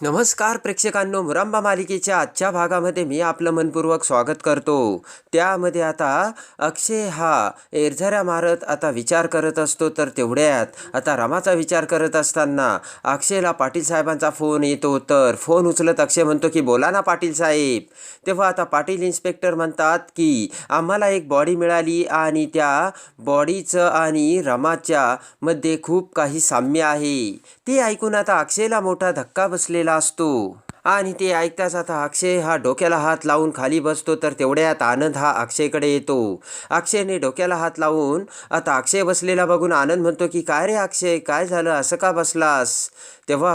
नमस्कार प्रेक्षकांनो मुरांबा मालिकेच्या आजच्या भागामध्ये मी आपलं मनपूर्वक स्वागत करतो. त्यामध्ये आता अक्षय हा एरझऱ्या मारत आता विचार करत असतो तर तेवढ्यात आता रमाचा विचार करत असताना अक्षयला पाटील साहेबांचा फोन येतो तर फोन उचलत अक्षय म्हणतो की बोला ना पाटील साहेब. तेव्हा आता पाटील इन्स्पेक्टर म्हणतात की आम्हाला एक बॉडी मिळाली आणि त्या बॉडीचं आणि रमाच्या मध्ये खूप काही साम्य आहे. ते ऐकून आता अक्षयला मोठा धक्का बसलेला असतो. आणि ते ऐकताच आता अक्षय हा डोक्याला हात लावून खाली बसतो तर तेवढ्यात आनंद हा अक्षयकडे येतो. अक्षयने डोक्याला हात लावून आता अक्षय बसलेला बघून आनंद म्हणतो की काय रे अक्षय काय झालं? असं का बसलास? तेव्हा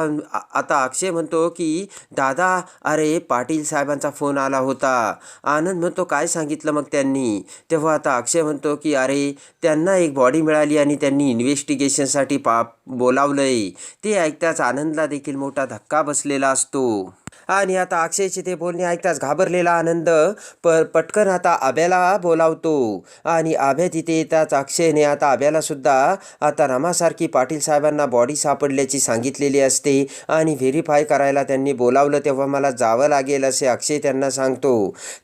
आता अक्षय म्हणतो की दादा अरे पाटील साहेबांचा फोन आला होता. आनंद म्हणतो काय सांगितलं मग त्यांनी? तेव्हा आता अक्षय म्हणतो की अरे त्यांना एक बॉडी मिळाली आणि त्यांनी इन्व्हेस्टिगेशनसाठी पा बोलावलंय. ते ऐकताच आनंदला देखील मोठा धक्का बसलेला असतो. आणि आता अक्षयचे ते बोलणे ऐकताच घाबरलेला आनंद प पटकन आता आब्याला बोलावतो. आणि आभ्या तिथे येताच अक्षयने आता आब्याला सुद्धा आता रमासारखी पाटील साहेबांना बॉडी सापडल्याची सांगितलेली असते. आणि व्हेरीफाय करायला त्यांनी बोलावलं तेव्हा मला जावं लागेल असे अक्षय त्यांना सांगतो.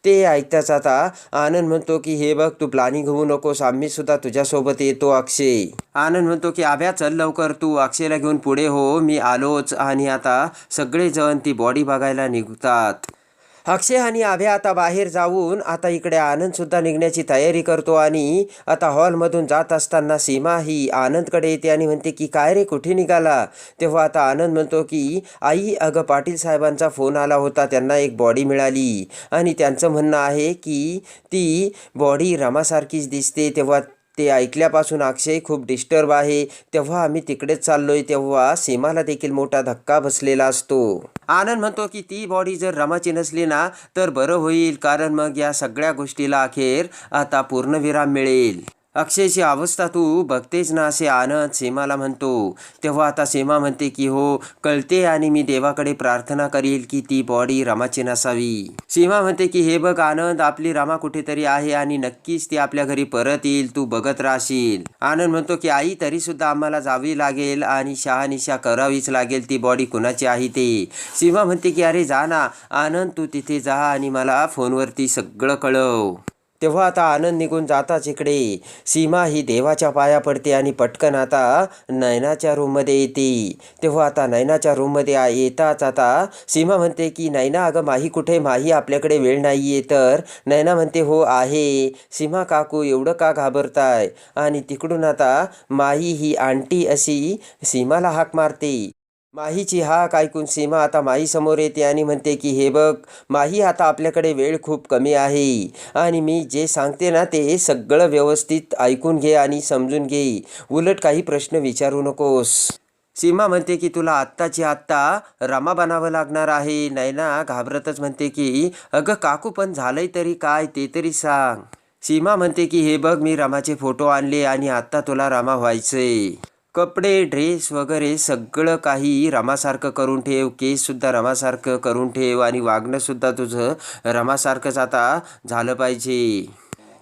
ते ऐकताच आता आनंद म्हणतो की हे बघ तू प्लॅनिंग होऊ नकोस. आम्ही सुद्धा तुझ्यासोबत येतो अक्षय. आनंद म्हणतो की आभ्या चल लवकर. तू अक्षयला घेऊन पुढे हो. मी आलोच. आणि आता सगळेजण ती बॉडी बघायला निघतात. अक्षय आणि आभ्या आता बाहेर जाऊन आता इकडे आनंदसुद्धा निघण्याची तयारी करतो आणि आता हॉलमधून जात असताना सीमा ही आनंदकडे येते आणि म्हणते की काय रे कुठे निघाला? तेव्हा आता आनंद म्हणतो की आई अगं पाटील साहेबांचा फोन आला होता त्यांना एक बॉडी मिळाली. आणि त्यांचं म्हणणं आहे की ती बॉडी रमासारखीच दिसते. तेव्हा ते ऐकल्यापासून अक्षय खूप डिस्टर्ब आहे. तेव्हा आम्ही तिकडेच चाललोय तेव्हा सीमाला देखील मोठा धक्का बसलेला असतो. आनंद म्हणतो की ती बॉडी जर रमाची नसली ना तर बरं होईल. कारण मग या सगळ्या गोष्टीला अखेर आता पूर्णविराम मिळेल. अक्षयची अवस्था तू बघतेच ना असे आनंद सीमाला म्हणतो. तेव्हा आता सीमा म्हणते की हो कळते आणि मी देवाकडे प्रार्थना करील की ती बॉडी रमाची नसावी. सीमा म्हणते की हे बघ आनंद आपली रमा कुठेतरी आहे आणि नक्कीच ती आपल्या घरी परत येईल तू बघत राहशील. आनंद म्हणतो की आई तरी सुद्धा आम्हाला जावी लागेल आणि शहानिशा करावीच लागेल ती बॉडी कुणाची आहे ते? सीमा म्हणते की अरे जा ना आनंद तू तिथे जा आणि मला फोनवरती सगळं कळव. तेव्हा आता आनंद निघून जाताच इकडे. सीमा ही देवाच्या पाया पडते आणि पटकन आता नयनाच्या रूममध्ये येते. तेव्हा आता नयनाच्या रूममध्ये येताच आता सीमा म्हणते की नयना अगं माही कुठे? माही आपल्याकडे वेळ नाही आहे तर नयना म्हणते हो आहे. सीमा काकू एवढं का घाबरताय? आणि तिकडून आता माही ही आंटी अशी सीमाला हाक मारते. माहीची हाक ऐकून सीमा आता माहीसमोर येते आणि म्हणते की हे बघ माही आता आपल्याकडे वेळ खूप कमी आहे. आणि मी जे सांगते ना ते सगळं व्यवस्थित ऐकून घे आणि समजून घे. उलट काही प्रश्न विचारू नकोस. सीमा म्हणते की तुला आत्ताची आत्ता रमा बनावं लागणार आहे. नैना घाबरतच म्हणते की अगं काकू पण झालंय तरी काय ते तरी सांग. सीमा म्हणते की हे बघ मी रमाचे फोटो आणले आणि आत्ता तुला रामा व्हायचंय. कपडे ड्रेस वगैरे सगळं काही रमासारखं करून ठेव केससुद्धा रमासारखं करून ठेव आणि वागणंसुद्धा तुझं रमासारखंच आता झालं पाहिजे.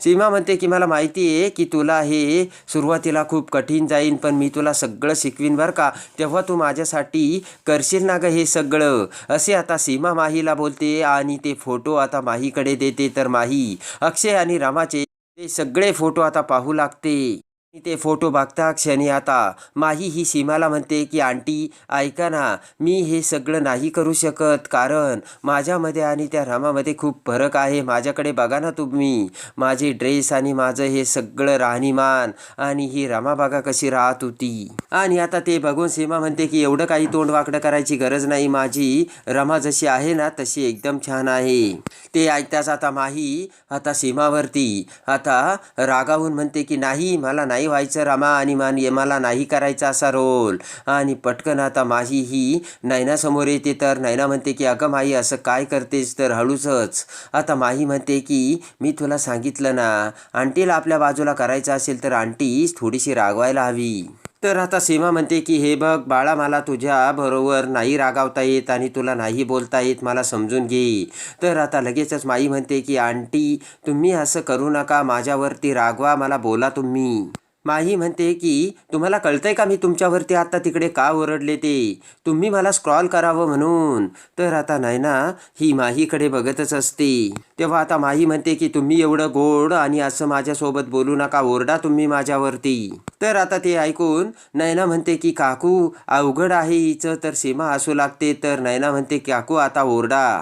सीमा म्हणते की मला माहिती आहे की तुला हे सुरुवातीला खूप कठीण जाईन पण मी तुला सगळं शिकवीन बरं का. तेव्हा तू माझ्यासाठी करशील ना गं हे सगळं? असे आता सीमा माहीला बोलते आणि ते फोटो आता माहीकडे देते तर माही अक्षय आणि रामाचे ते सगळे फोटो आता पाहू लागते. ते फोटो बघता क्षणी आता. माही ही सीमाला म्हणते की आंटी ऐका ना मी हे सगळं नाही करू शकत. कारण माझ्यामध्ये आणि त्या रामामध्ये खूप फरक आहे. माझ्याकडे बघा ना तुम्ही. माझे ड्रेस आणि माझं हे सगळं राहणीमान आणि ही रमा बघा कशी राहत होती. आणि आता ते बघून सीमा म्हणते की एवढं काही तोंड वाकडं करायची गरज नाही. माझी रमा जशी आहे ना तशी एकदम छान आहे. ते ऐकताच आता माही आता सीमावरती आता रागावून म्हणते की नाही मला नाही व्हायचं रमा आणि मान मला नाही करायचा असा रोल. आणि पटकन आता माही ही नैनासमोर येते तर नैना म्हणते की अगं माही असं काय करतेस तर हळूचच आता माही म्हणते की मी तुला सांगितलं ना आंटीला आपल्या बाजूला करायचं असेल तर आंटी थोडीशी रागवायला हवी. तर आता सीमा म्हणते की हे बघ बाळा मला तुझ्या बरोबर नाही रागावता येत आणि तुला नाही बोलता येत मला समजून घे. तर आता लगेचच माई म्हणते की आंटी तुम्ही असं करू नका माझ्यावरती रागवा मला बोला तुम्ही. माही म्हणते की तुम्हाला कळतंय का मी तुमच्यावरती आता तिकडे का ओरडले ते? तुम्ही मला स्क्रॉल करावं म्हणून. तर आता नैना ही माहीकडे बघतच असते. तेव्हा आता माही म्हणते की तुम्ही एवढं गोड आणि असं माझ्यासोबत बोलू नका ओरडा तुम्ही माझ्यावरती. तर आता ते ऐकून नैना म्हणते की काकू अवघड आहे हिचं तर सीमा असू लागते. तर नैना म्हणते काकू आता ओरडा.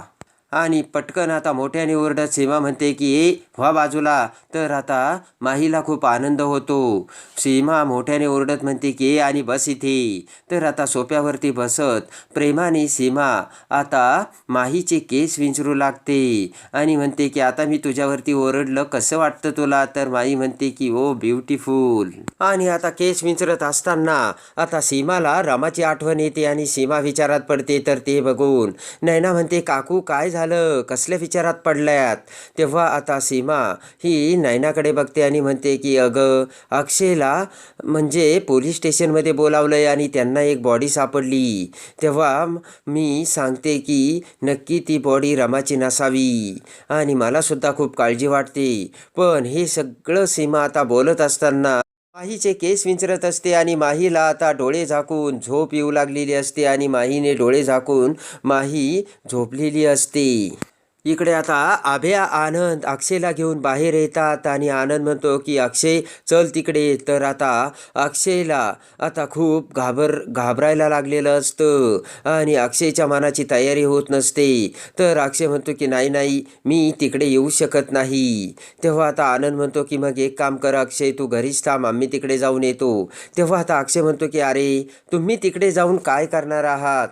आणि पटकन आता मोठ्याने ओरडत सीमा म्हणते की ए व्हा बाजूला. तर आता माहीला खूप आनंद होतो. सीमा मोठ्याने ओरडत म्हणते की ये आणि बस इथे. तर आता सोप्यावरती बसत प्रेमाने सीमा आता माहीचे केस विंचरू लागते. आणि म्हणते की आता मी तुझ्यावरती ओरडलं कसं वाटतं तुला? तर माई म्हणते की ओ ब्युटिफुल. आणि आता केस विंचरत असताना आता सीमाला रमाची आठवण येते आणि सीमा विचारात पडते. तर ते बघून नैना म्हणते काकू काय झालं? कसल्या विचारात पडल्यात? तेव्हा आता सीमा ही नैनाकडे बघते आणि म्हणते की अगं अक्षयला म्हणजे पोलीस स्टेशनमध्ये बोलावलं आहे आणि त्यांना एक बॉडी सापडली. तेव्हा मी सांगते की नक्की ती बॉडी रमाची नसावी आणि मलासुद्धा खूप काळजी वाटते. पण हे सगळं सीमा आता बोलत असताना माहीचे केस विंचरत असते आणि माहीला आता डोळे झाकून झोप येऊ लागलेली असते आणि माहीने डोळे झाकून माही झोपलेली असते. इकडे आता आभ्या आनंद अक्षयला घेऊन बाहेर येतात आणि आनंद म्हणतो की अक्षय चल तिकडे. तर आता अक्षयला आता खूप घाबर घाबरायला लागलेलं असतं आणि अक्षयच्या मनाची तयारी होत नसते. तर अक्षय म्हणतो की नाही नाही मी तिकडे येऊ शकत नाही. तेव्हा आता आनंद म्हणतो की मग एक काम कर अक्षय तू घरीच थांब आम्ही तिकडे जाऊन येतो. तेव्हा आता अक्षय म्हणतो की अरे तुम्ही तिकडे जाऊन काय करणार आहात?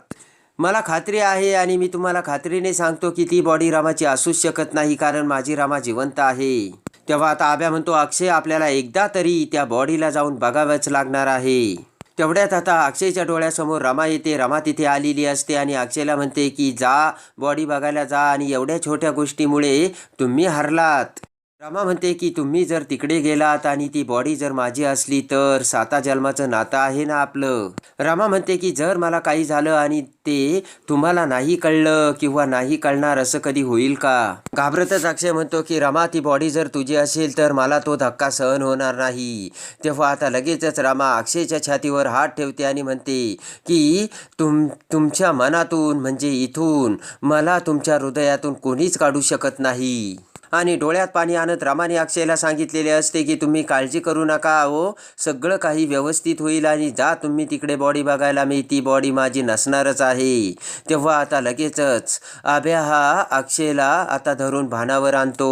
मला खात्री आहे आणि मी तुम्हाला खात्रीने सांगतो की ती बॉडी रामाची असूच शकत नाही कारण माझी रामा जिवंत आहे. तेव्हा आता आब्या म्हणतो अक्षय आपल्याला एकदा तरी त्या बॉडीला जाऊन बघावंच लागणार आहे. तेवढ्यात आता अक्षयच्या डोळ्यासमोर रमा येते. रमा तिथे आलेली असते आणि अक्षयला म्हणते की जा बॉडी बघायला जा आणि एवढ्या छोट्या गोष्टीमुळे तुम्ही हरलात. रमा म्हणते की तुम्ही जर तिकडे गेलात आणि ती बॉडी जर माझी असली तर साता जन्माचं नातं आहे ना आपलं? रमा म्हणते की जर मला काही झालं आणि ते तुम्हाला नाही कळलं किंवा नाही कळणार असं कधी होईल का? घाबरतच अक्षय म्हणतो की रमा ती बॉडी जर तुझी असेल तर मला तो धक्का सहन होणार नाही. तेव्हा आता लगेचच रमा अक्षयच्या छातीवर हात ठेवते आणि म्हणते की तुम तुमच्या मनातून म्हणजे इथून मला तुमच्या हृदयातून कोणीच काढू शकत नाही. आणि डोळ्यात पाणी आणत रामाने अक्षयला सांगितलेले असते की तुम्ही काळजी करू नका हो सगळं काही व्यवस्थित होईल आणि जा तुम्ही तिकडे बॉडी बघायला. मी ती बॉडी माझी नसणारच आहे. तेव्हा आता लगेचच आभ्या हा अक्षयला आता धरून भानावर आणतो.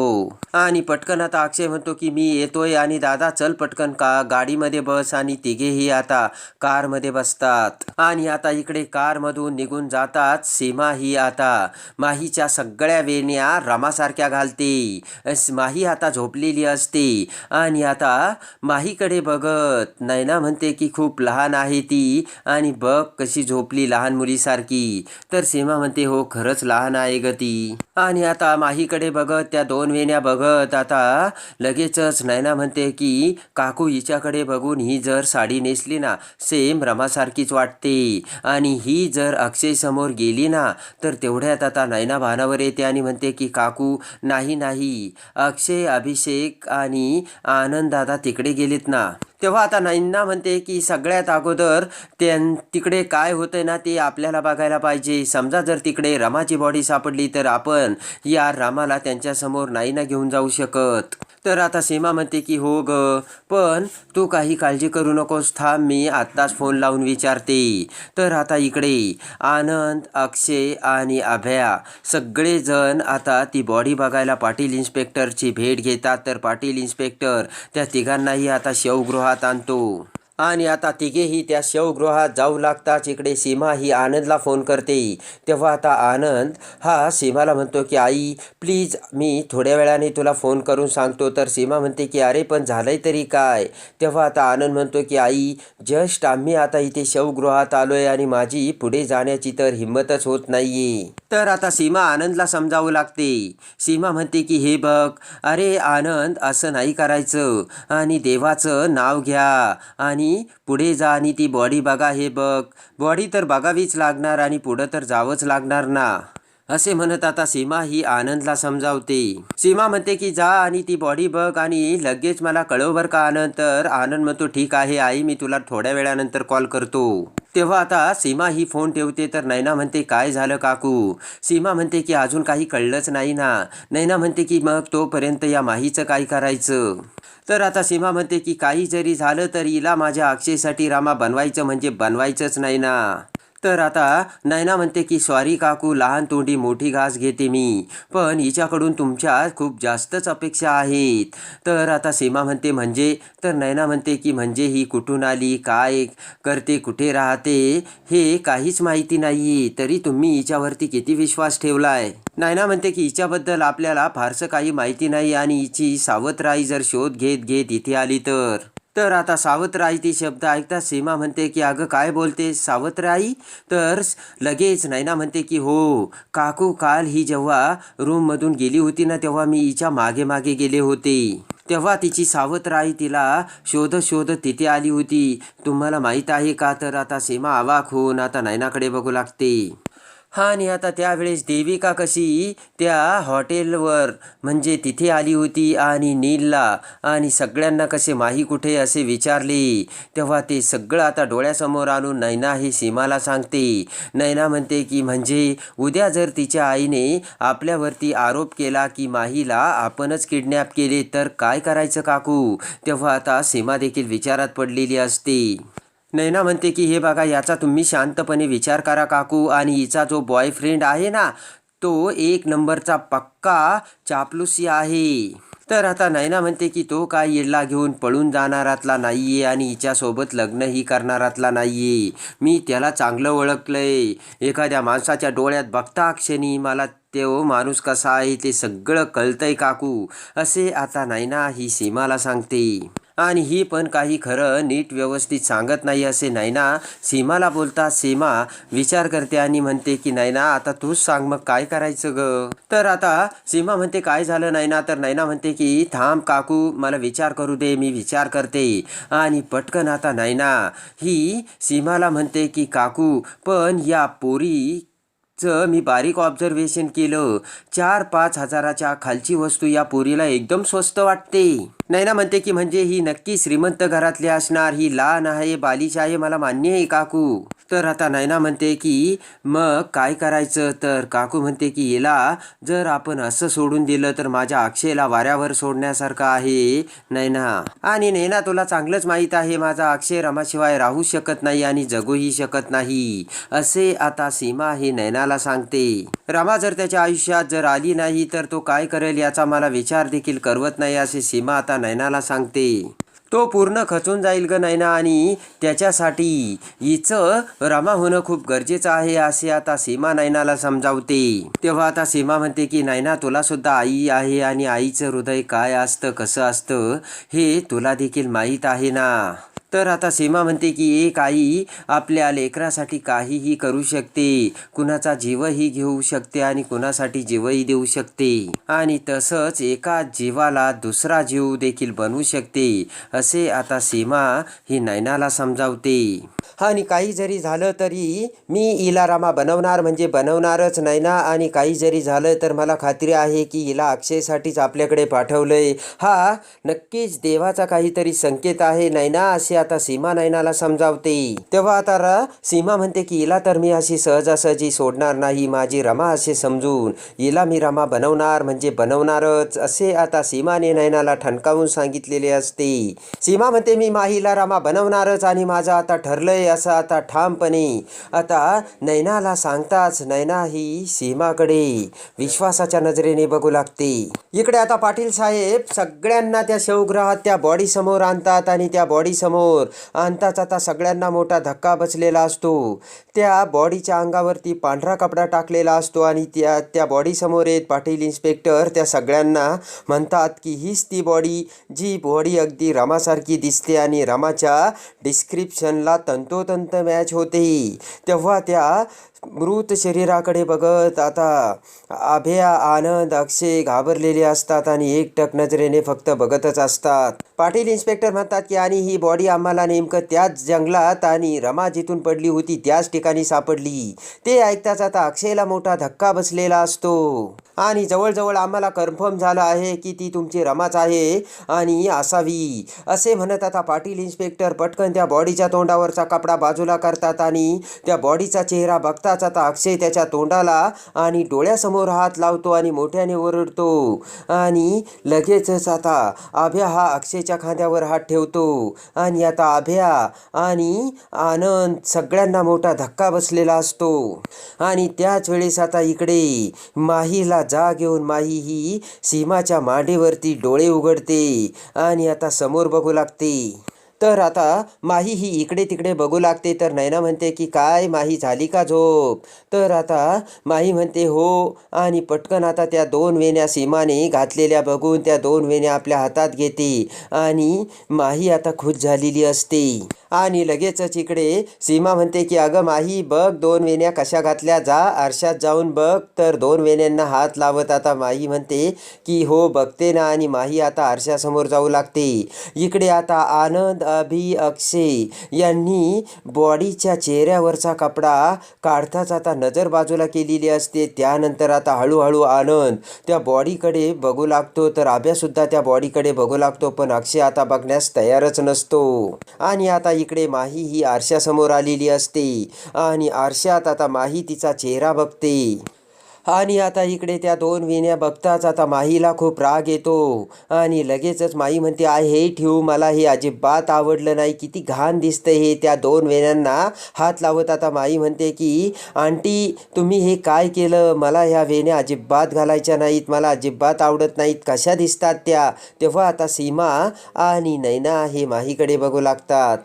आणि पटकन आता अक्षय म्हणतो की मी येतोय आणि दादा चल पटकन का गाडीमध्ये बस आणि तिघेही आता कारमध्ये बसतात. आणि आता इकडे कारमधून निघून जातात सीमा ही आता माहीच्या सगळ्या वेण्या रामासारख्या घालते. अस- माही आता झोपलेली असते. आणि आता माहीकडे बघत नैना म्हणते की खूप लहान आहे ती. आणि बघ कशी झोपली लहान मुलीसारखी. तर सीमा म्हणते हो खरंच लहान आहे ग ती. आणि आता माहीकडे बघत त्या दोन वेण्या बघत आता लगेचच नैना म्हणते की काकू हिच्याकडे बघून ही जर साडी नेसली ना सेम रमासारखीच वाटते. आणि ही जर अक्षय समोर गेली ना तर तेवढ्यात आता नैना भानावर येते आणि म्हणते की काकू नाही नाही अक्षय अभिषेक आणि आनंद दादा तिकडे गेलेत ना? तेव्हा आता नैना म्हणते की सगळ्यात अगोदर त्यां तिकडे काय होतंय ना ते आपल्याला बघायला पाहिजे. समजा जर तिकडे रमाची बॉडी सापडली तर आपण या रामाला त्यांच्यासमोर नाही ना घेऊन जाऊ शकत. तर आता सीमा म्हणते की हो ग पण तू काही काळजी करू नकोस. थांब मी आत्ताच फोन लावून विचारते. तर आता इकडे आनंद अक्षय आणि अभया सगळेजण आता ती बॉडी बघायला पाटील इन्स्पेक्टरची भेट घेतात. तर पाटील इन्स्पेक्टर त्या तिघांनाही आता शवगृहात आणतो आणि आता तिघेही त्या शवगृहात जाऊ लागताच इकडे सीमा ही आनंदला फोन करते. तेव्हा आता आनंद हा सीमाला म्हणतो की आई प्लीज मी थोड्या वेळाने तुला फोन करून सांगतो. तर सीमा म्हणते की अरे पण झालंय तरी काय? तेव्हा आता आनंद म्हणतो की आई जस्ट आम्ही आता इथे शवगृहात आलोय आणि माझी पुढे जाण्याची तर हिंमतच होत नाहीये. तर आता सीमा आनंदला समजावू लागते. सीमा म्हणते की हे बघ अरे आनंद असं नाही करायचं. आणि देवाचं नाव घ्या. आणि पुढे जा आणि ती बॉडी बघा हे बघ. बॉडी तर बघावीच लागणार आणि पुढं तर जावंच लागणार ना. असे म्हणत आता सीमा ही आनंदला समजावते. सीमा म्हणते की जा आणि ती बॉडी बघ आणि लगेच मला कळव बरं का आनंद. तर आनंद म्हणतो ठीक आहे आई मी तुला थोड्या वेळानंतर कॉल करतो. तेव्हा आता सीमा ही फोन ठेवते तर नैना म्हणते काय झालं काकू? सीमा म्हणते की अजून काही कळलंच नाही ना. नैना म्हणते की मग तोपर्यंत या माहीचं काय करायचं? तर आता सीमा म्हणते की काही जरी झालं तर हिला माझ्या अक्षयसाठी रामा बनवायचं म्हणजे बनवायचंच नाही ना. तर आता नैना म्हणते की सॉरी काकू लहान तोंडी मोठी घास घेते मी. पण हिच्याकडून तुमच्या खूप जास्तच अपेक्षा आहेत. तर आता सीमा म्हणते म्हणजे? तर नैना म्हणते की म्हणजे ही कुठून आली? काय करते? कुठे राहते? हे काहीच माहिती नाही तरी तुम्ही हिच्यावरती किती विश्वास ठेवलाय? नैना म्हणते की हिच्याबद्दल आपल्याला फारसं काही माहिती नाही आणि हिची सावत्र जर शोध घेत घेत इथे आली तर. तर आता सावत्र आई ती शब्द ऐकता सीमा म्हणते की अगं काय बोलते सावत्र आई तर लगेच नैना म्हणते की हो काकू काल ही जेव्हा रूममधून गेली होती ना तेव्हा मी हिच्या मागे मागे गेले होते. तेव्हा तिची सावत्र आई तिला शोध शोधत तिथे आली होती. तुम्हाला माहीत आहे का? तर आता सीमा आवाक होऊन आता नैनाकडे बघू लागते. हा आणि आता त्यावेळेस देविका कशी? त्या हॉटेलवर. म्हणजे तिथे आली होती आणि नीलला. आणि सगळ्यांना कसे माही कुठे असे विचारले. तेव्हा ते सगळं आता डोळ्यासमोर आणून नैना हे सीमाला सांगते. नैना म्हणते की म्हणजे उद्या जर तिच्या आईने आपल्यावरती आरोप केला की माहीला आपणच किडनॅप केले तर काय करायचं काकू? तेव्हा आता सीमा देखील विचारात पडलेली असते. नैना म्हणते की हे बघा याचा तुम्ही शांतपणे विचार करा काकू. आणि हिचा जो बॉयफ्रेंड आहे ना तो एक नंबरचा पक्का चापलुसी आहे. तर आता नैना म्हणते की तो काय येडला घेऊन पळून जाणारातला नाही आहे आणि हिच्यासोबत लग्नही करणारातला नाही आहे मी त्याला चांगलं ओळखलं आहे एखाद्या माणसाच्या डोळ्यात बघता क्षणी मला तो माणूस कसा आहे ते सगळं कळतंय काकू असे आता नायना ही सीमाला सांगते. आणि ही पण काही खरं नीट व्यवस्थित सांगत नाही असे नायना सीमाला बोलता सीमा विचार करते आणि म्हणते की नायना आता तूच सांग मग काय करायचं ग? तर आता सीमा म्हणते काय झालं नायना तर नायना म्हणते की थांब काकू मला विचार करू दे मी विचार करते. आणि पटकन आता नायना ही सीमाला म्हणते की काकू पण या पोरी चं मी बारीक ऑब्झर्वेशन केलं. चार पाच हजाराच्या खालची वस्तू या पोरीला एकदम स्वस्त वाटते. नैना म्हणते की म्हणजे ही नक्की श्रीमंत घरातली असणार. ही लहान आहे बालिश आहे मला मान्य आहे काकू. तर आता नैना म्हणते की मग काय करायचं? तर काकू म्हणते की हिला जर आपण असं सोडून दिलं तर माझ्या अक्षयला वाऱ्यावर सोडण्यासारखं आहे नैना. आणि नैना तुला चांगलंच माहीत आहे माझा अक्षय रमाशिवाय राहू शकत नाही आणि जगूही शकत नाही. असे आता सीमा हे नैनाला सांगते. रमा जर त्याच्या आयुष्यात जर आली नाही तर तो काय करेल याचा मला विचार देखील करवत नाही असे सीमा आता नैनाला सांगते. तो पूर्ण खचून जाईल ग नैना आणि त्याच्यासाठी हिचं रमा होणं खूप गरजेचं आहे असे आता सीमा नैनाला समजावते. तेव्हा आता सीमा म्हणते की नैना तुला सुद्धा आई आहे आणि आईचं हृदय काय असतं कसं असतं हे तुला देखील माहीत आहे ना? तर आता सीमा म्हणते की एक आई आपल्या लेकरासाठी काहीही करू शकते. कुणाचा जीवही घेऊ शकते आणि कुणासाठी जीवही देऊ शकते. आणि तसंच एका जीवाला दुसरा जीव देखील बनवू शकते. असे आता सीमा ही नैनाला समजावते. आणि काही जरी झालं तरी मी इलारामा बनवणार म्हणजे बनवणारच नैना आणि काही जरी झालं तर मला खात्री आहे की हिला अक्षयसाठीच आपल्याकडे पाठवलंय. हा नक्कीच देवाचा काहीतरी संकेत आहे नैना असे आता सीमा नैनाला समजावते. तेव्हा आता रा सीमा म्हणते की हिला तर मी अशी सहजासहजी सोडणार नाही माझी रमा असे समजून. हिला मी रमा बनवणार म्हणजे बनवणारच असे आता सीमाने नैनाला ठणकावून सांगितलेले असते. सीमा म्हणते मी माहीला रमा बनवणारच आणि माझं आता ठरलंय असं आता ठामपणे. आता नैनाला सांगताच नैना ही सीमाकडे. विश्वासाच्या नजरेने बघू लागते. इकडे आता पाटील साहेब सगळ्यांना त्या शवग्रहात त्या बॉडी समोर आणतात आणि त्या बॉडी समोर आणताच आता सगळ्यांना मोठा धक्का बसलेला असतो. त्या बॉडीच्या अंगावरती पांढरा कपडा टाकलेला असतो आणि त्या त्या बॉडी समोर येत पाटील इन्स्पेक्टर त्या सगळ्यांना म्हणतात की हीच ती बॉडी जी बॉडी अगदी रमासारखी दिसते आणि रमाच्या डिस्क्रिप्शनला तंतोतंत मॅच होते तेव्हा त्या मृत शरीराकडे बघत आता अभया आनंद अक्षय घाबरलेले असतात आणि एकटक नजरेने फक्त बघतच असतात. पाटील इन्स्पेक्टर म्हणतात की आणि ही बॉडी आम्हाला नेमकं त्याच जंगलात आणि रमा जिथून पडली होती त्याच ठिकाणी सापडली. ते ऐकताच आता अक्षयला मोठा धक्का बसलेला असतो. आणि जवळजवळ आम्हाला कन्फर्म झालं आहे की ती तुमची रमाच आहे आणि असावी. असे म्हणत आता पाटील इन्स्पेक्टर पटकन त्या बॉडीच्या तोंडावरचा कपडा बाजूला करतात आणि त्या बॉडीचा चेहरा बघतात. असताच आता अक्षय त्याच्या तोंडाला आणि डोळ्यासमोर हात लावतो आणि मोठ्याने ओरडतो. आणि लगेचच आता आभ्या हा अक्षयच्या खांद्यावर हात ठेवतो. आणि आता आभ्या आणि आनंद सगळ्यांना मोठा धक्का बसलेला असतो. आणि त्याच वेळेस आता इकडे माहीला जाग येऊन माही ही सीमाच्या मांडीवरती डोळे उघडते आणि आता समोर बघू लागते. तर आता माही ही इकडे तिकडे बघू लागते. तर नैना म्हणते की काय माही झाली का झोप? तर आता माही म्हणते हो. आणि पटकन आता त्या दोन वेण्या सीमाने घातलेल्या बघून त्या दोन वेण्या आपल्या हातात घेते. आणि माही आता खुश झालेली असते. आणि लगेचच इकडे सीमा म्हणते की अगं माही बघ दोन वेण्या कशा घातल्या. जा आरशात जाऊन बघ. तर दोन वेण्यांना हात लावत आता माही म्हणते की हो बघते ना. आणि माही आता आरशासमोर जाऊ लागते. इकडे आता आनंद अभि अक्षय यांनी बॉडीच्या चेहऱ्यावरचा कपडा काढताच आता नजर बाजूला केलेली असते. त्यानंतर आता हळूहळू आनंद त्या बॉडीकडे बघू लागतो. तर अभ्यासुद्धा त्या बॉडीकडे बघू लागतो पण अक्षय आता बघण्यास तयारच नसतो. आणि आता इकडे माही ही आरशासमोर आलेली असते. आणि आरशात आता माही तिचा चेहरा बघते. आणि आता इकडे त्या दोन वेण्या बघताच आता माहीला खूप राग येतो. आणि लगेचच माई म्हणते आय हे ठेवू मला हे अजिबात आवडलं नाही. किती घाण दिसतं हे त्या दोन वेण्यांना. हात लावत आता माई म्हणते की आंटी तुम्ही हे काय केलं? मला ह्या वेण्या अजिबात घालायच्या नाहीत. मला अजिबात आवडत नाहीत. कशा दिसतात त्या? तेव्हा आता सीमा आणि नैना हे माहीकडे बघू लागतात.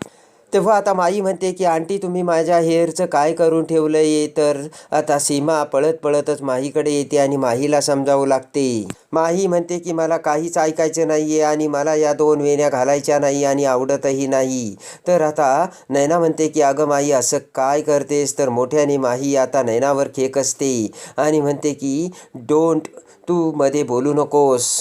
तेव्हा आता माई म्हणते की आंटी तुम्ही माझ्या हेअरचं काय करून ठेवलं आहे तर आता सीमा पळत पळतच माहीकडे येते आणि माहीला समजावू लागते. माही म्हणते की मला काहीच ऐकायचं नाही आहे आणि मला या दोन वेण्या घालायच्या नाही आणि आवडतही नाही. तर आता नैना म्हणते की अगं माई असं काय करतेस? तर मोठ्याने माही आता नैनावर खेक असते आणि म्हणते की डोंट तू मध्ये बोलू नकोस.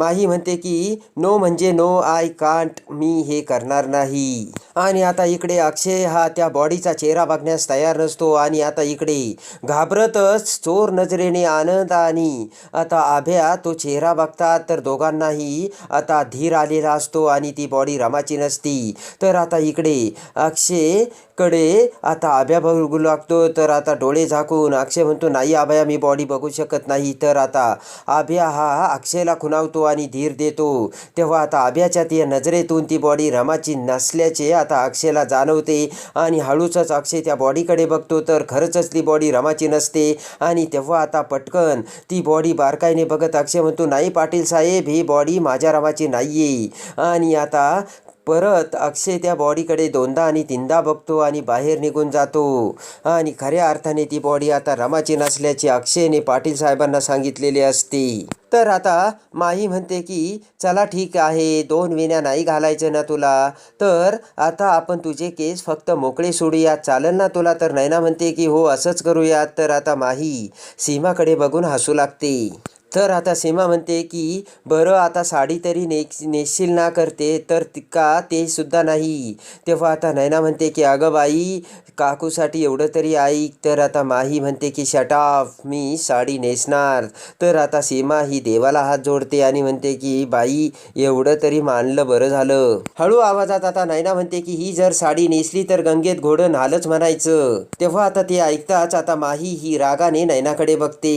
माही म्हणते की नो म्हणजे नो आय कांट मी हे करणार नाही. आणि आता इकडे अक्षय हा त्या बॉडीचा चेहरा बघण्यास तयार नसतो आणि आता इकडे घाबरतच चोर नजरेने आनंद आणि आता आभ्या तो चेहरा बघतात तर दोघांनाही आता धीर आलेला असतो आणि ती बॉडी रमाची नसती. तर आता इकडे अक्षय कडे. आता आभ्या बघू लागतो तर आता डोळे झाकून अक्षय म्हणतो नाही आभ्या मी बॉडी बघू शकत नाही. तर आता आभ्या हा अक्षयला खुणावतो आणि धीर देतो. तेव्हा आता आभ्याच्या त्या नजरेतून ती बॉडी रमाची नसल्याचे आता अक्षयला जाणवते आणि हळूचच अक्षय त्या बॉडीकडे बघतो तर खरंच ती बॉडी रमाची नसते. आणि तेव्हा आता पटकन ती बॉडी बारकाईने बघत अक्षय म्हणतो नाही पाटील साहेब ही बॉडी माझ्या रमाची नाही आहे आणि आता परत अक्षय त्या बॉडीकडे दोनदा आणि तीनदा बघतो आणि बाहेर निघून जातो. आणि खऱ्या अर्थाने ती बॉडी आता रमाची नसल्याचे अक्षयने पाटील साहेबांना सांगितलेले असते. तर आता माही म्हणते की चला ठीक आहे दोन विण्या नाही घालायचं ना तुला. तर आता आपण तुझे केस फक्त मोकळे सोडूयात. चालेल ना तुला? तर नैना म्हणते की हो असंच करूयात. तर आता माही सीमाकडे बघून हसू लागते. तर आता सीमा म्हणते की बरं आता साडी तरी ने नेसशील ना करते तर का ते सुद्धा नाही. तेव्हा आता नैना म्हणते की अगं बाई काकूसाठी एवढं तरी ऐक. तर आता माही म्हणते की शटाफ मी साडी नेसणार. तर आता सीमा ही देवाला हात जोडते आणि म्हणते की बाई एवढं तरी मानलं बरं झालं. हळू आवाजात आता नैना म्हणते की ही जर साडी नेसली तर गंगेत घोडं नालच म्हणायचं. तेव्हा आता ते ऐकताच आता माही ही रागाने नैनाकडे बघते.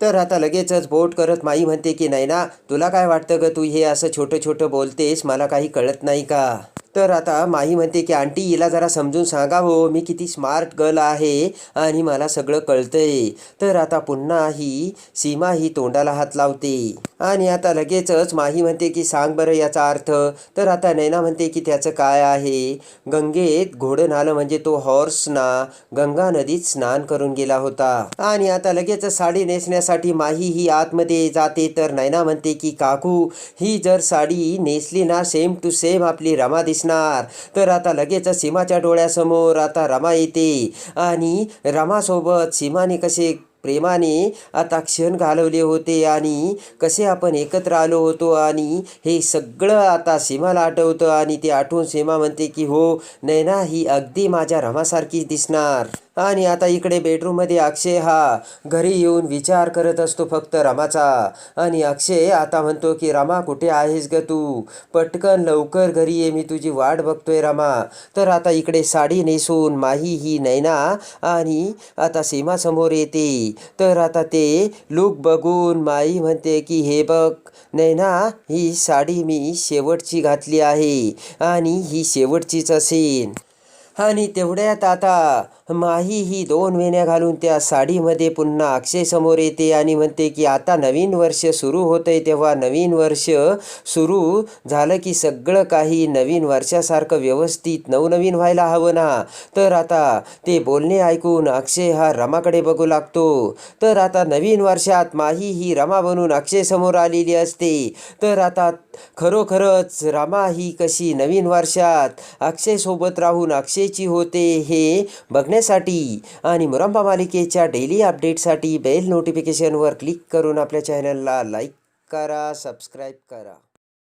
तर आता लगेचच बोट करत माई म्हणते की नाही ना तुला काय वाटतं ग? तू हे असं छोटं छोटं बोलतेस मला काही कळत नाही का? तर आता माही म्हणते की आंटी हिला जरा समजून सांगा हो मी किती स्मार्ट गर्ल आहे आणि मला सगळं कळतंय. तर आता पुन्हा ही सीमा ही तोंडाला हात लावते. आणि आता लगेचच माही म्हणते की सांग बरं याचा अर्थ. तर आता नैना म्हणते की त्याचं काय आहे? गंगेत घोडं नालं म्हणजे तो हॉर्स ना गंगा नदीत स्नान करून गेला होता. आणि आता लगेचच साडी नेसण्यासाठी माही ही आतमध्ये जाते. तर नैना म्हणते की काकू ही जर साडी नेसली ना सेम टू सेम आपली रमा दिस दिसणार. तर आता लगेच सीमाच्या डोळ्यासमोर आता रमा येते. आणि रमासोबत सीमाने कसे प्रेमाने आता क्षण घालवले होते आणि कसे आपण एकत्र आलो होतो आणि हे सगळं आता सीमाला आठवतं आणि ते आठवून सीमा म्हणते की हो नैना ही अगदी माझ्या रमासारखीच दिसणार. आणि आता इकडे बेडरूममध्ये अक्षय हा घरी येऊन विचार करत असतो फक्त रमाचा. आणि अक्षय आता म्हणतो की रमा कुठे आहेस ग तू? पटकन लवकर घरी ये मी तुझी वाट बघतोय रमा. तर आता इकडे साडी नेसून माही ही नैना आणि आता सीमासमोर येते. तर आता ते लुक बघून माई म्हणते की हे बघ नैना ही साडी मी शेवटची घातली आहे आणि ही शेवटचीच असेल. आणि तेवढ्यात आता माही ही दोन वेण्या घालून त्या साडीमध्ये पुन्हा अक्षय समोर येते आणि म्हणते की आता नवीन वर्ष सुरू होतंय तेव्हा नवीन वर्ष सुरू झालं की सगळं काही नवीन वर्षासारखं व्यवस्थित नवनवीन व्हायला हवं ना? तर आता ते बोलणे ऐकून अक्षय हा रमाकडे बघू लागतो. तर आता नवीन वर्षात माही ही रमा बनून अक्षय समोर आलेली असते. तर आता खरोखरच रमा ही कशी नवीन वर्षात अक्षयसोबत राहून अक्षयची होते हे बघण्यासाठी आणि मुरंबा मालिकेच्या डेली अपडेटसाठी बेल नोटिफिकेशनवर क्लिक करून आपल्या चॅनलला लाईक करा सबस्क्राईब करा.